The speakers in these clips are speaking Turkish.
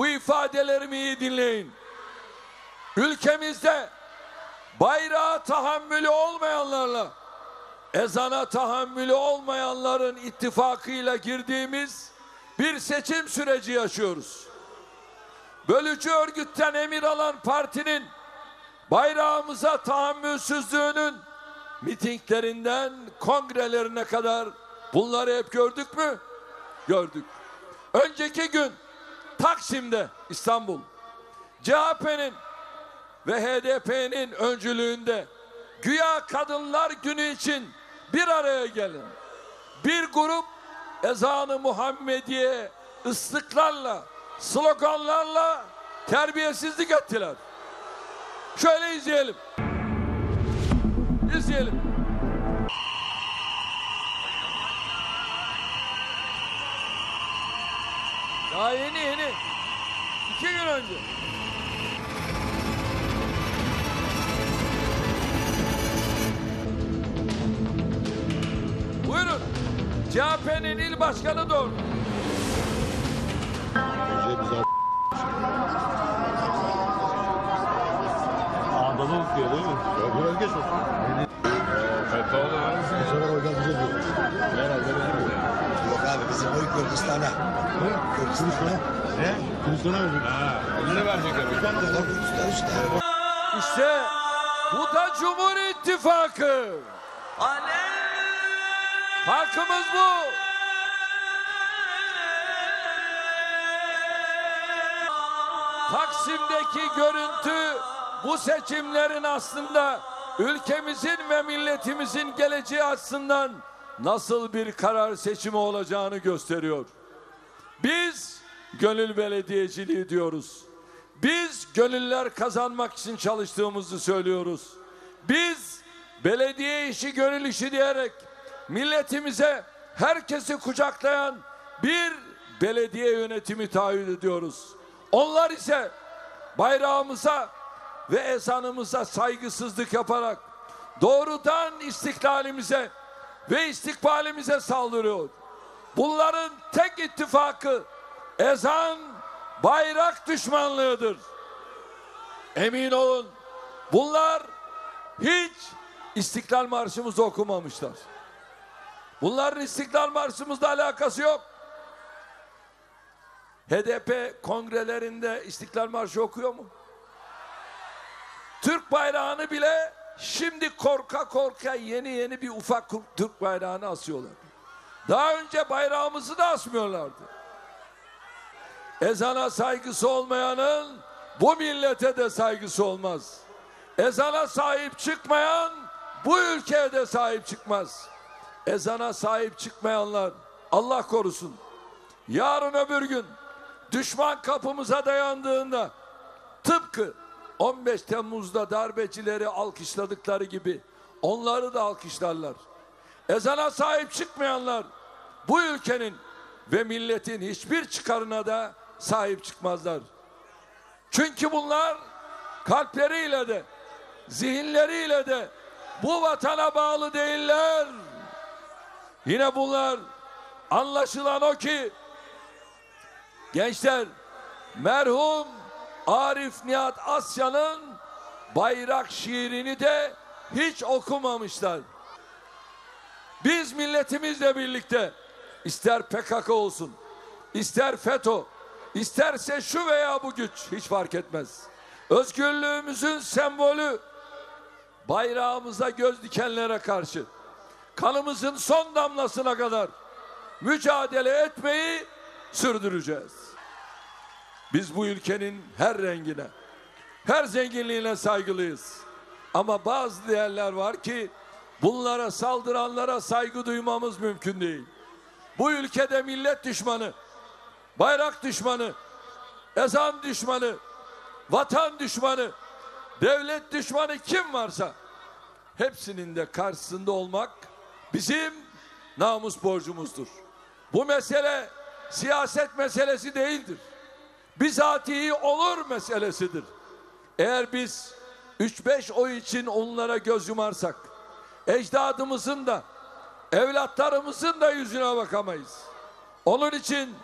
Bu ifadelerimi iyi dinleyin. Ülkemizde bayrağa tahammülü olmayanlarla ezana tahammülü olmayanların ittifakıyla girdiğimiz bir seçim süreci yaşıyoruz. Bölücü örgütten emir alan partinin bayrağımıza tahammülsüzlüğünün mitinglerinden kongrelerine kadar bunları hep gördük mü? Gördük. Önceki gün Taksim'de İstanbul CHP'nin ve HDP'nin öncülüğünde güya kadınlar günü için bir araya gelin. Bir grup ezanı Muhammediye ıslıklarla, sloganlarla terbiyesizlik ettiler. Şöyle izleyelim. İzleyelim. Daha yeni yeni. İki gün önce. Buyurun. CHP'nin il başkanı doğru. Ağdalı okuyor değil mi? Biraz geç olsun. Bu sefer oylar bize diyor. Bizim oy Kürdistan'a. Kürdistan'a. Ne? Kılıçdaroğlu verecek. Ne verecekler? Kürdistan işte. İşte bu da Cumhur İttifakı. Farkımız bu. Taksim'deki görüntü bu seçimlerin aslında ülkemizin ve milletimizin geleceği açısından nasıl bir karar seçimi olacağını gösteriyor. Biz gönül belediyeciliği diyoruz. Biz gönüller kazanmak için çalıştığımızı söylüyoruz. Biz belediye işi gönül işi diyerek milletimize herkesi kucaklayan bir belediye yönetimi taahhüt ediyoruz. Onlar ise bayrağımıza ve ezanımıza saygısızlık yaparak doğrudan istiklalimize ve istikbalimize saldırıyor. Bunların tek ittifakı ezan, bayrak düşmanlığıdır. Emin olun bunlar hiç İstiklal Marşımızı okumamışlar. Bunların İstiklal Marşımızla alakası yok. HDP kongrelerinde İstiklal Marşı okuyor mu? Türk bayrağını bile şimdi korka korka yeni yeni bir ufak Türk bayrağını asıyorlar. Daha önce bayrağımızı da asmıyorlardı. Ezana saygısı olmayanın bu millete de saygısı olmaz. Ezana sahip çıkmayan bu ülkeye de sahip çıkmaz. Ezana sahip çıkmayanlar Allah korusun. Yarın öbür gün düşman kapımıza dayandığında tıpkı 15 Temmuz'da darbecileri alkışladıkları gibi onları da alkışlarlar. Ezana sahip çıkmayanlar bu ülkenin ve milletin hiçbir çıkarına da sahip çıkmazlar. Çünkü bunlar kalpleriyle de zihinleriyle de bu vatana bağlı değiller. Yine bunlar anlaşılan o ki gençler merhum Arif Nihat Asya'nın bayrak şiirini de hiç okumamışlar. Biz milletimizle birlikte ister PKK olsun, ister FETÖ, isterse şu veya bu güç hiç fark etmez. Özgürlüğümüzün sembolü bayrağımıza göz dikenlere karşı kanımızın son damlasına kadar mücadele etmeyi sürdüreceğiz. Biz bu ülkenin her rengine, her zenginliğine saygılıyız. Ama bazı değerler var ki bunlara saldıranlara saygı duymamız mümkün değil. Bu ülkede millet düşmanı, bayrak düşmanı, ezan düşmanı, vatan düşmanı, devlet düşmanı kim varsa hepsinin de karşısında olmak bizim namus borcumuzdur. Bu mesele siyaset meselesi değildir. Bizatihi olur meselesidir. Eğer biz 3-5 oy için onlara göz yumarsak ecdadımızın da evlatlarımızın da yüzüne bakamayız. Onun için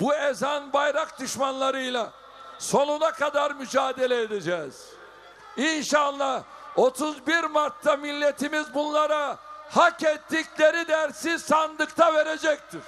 bu ezan bayrak düşmanlarıyla sonuna kadar mücadele edeceğiz. İnşallah 31 Mart'ta milletimiz bunlara hak ettikleri dersi sandıkta verecektir.